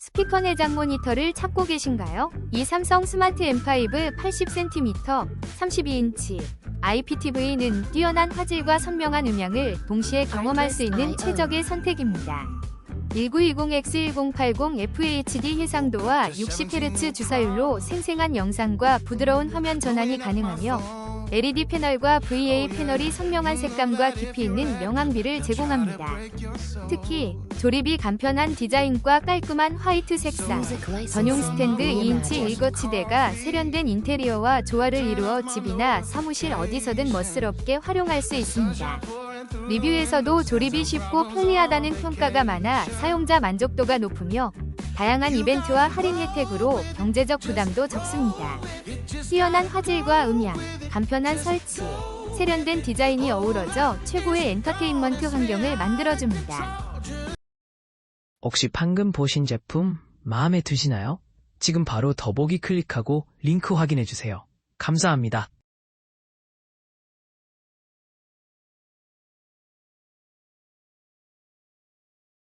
스피커 내장 모니터를 찾고 계신가요? 이 삼성 스마트 M5 80cm, 32인치 IPTV는 뛰어난 화질과 선명한 음향을 동시에 경험할 수 있는 최적의 선택입니다. 1920X1080 FHD 해상도와 60Hz 주사율로 생생한 영상과 부드러운 화면 전환이 가능하며 LED 패널과 VA 패널이 선명한 색감과 깊이 있는 명암비를 제공합니다. 특히 조립이 간편한 디자인과 깔끔한 화이트 색상, 전용 스탠드 2인치 일거치대가 세련된 인테리어와 조화를 이루어 집이나 사무실 어디서든 멋스럽게 활용할 수 있습니다. 리뷰에서도 조립이 쉽고 편리하다는 평가가 많아 사용자 만족도가 높으며 다양한 이벤트와 할인 혜택으로 경제적 부담도 적습니다. 뛰어난 화질과 음향, 간편한 설치, 세련된 디자인이 어우러져 최고의 엔터테인먼트 환경을 만들어줍니다. 혹시 방금 보신 제품 마음에 드시나요? 지금 바로 더보기 클릭하고 링크 확인해주세요. 감사합니다.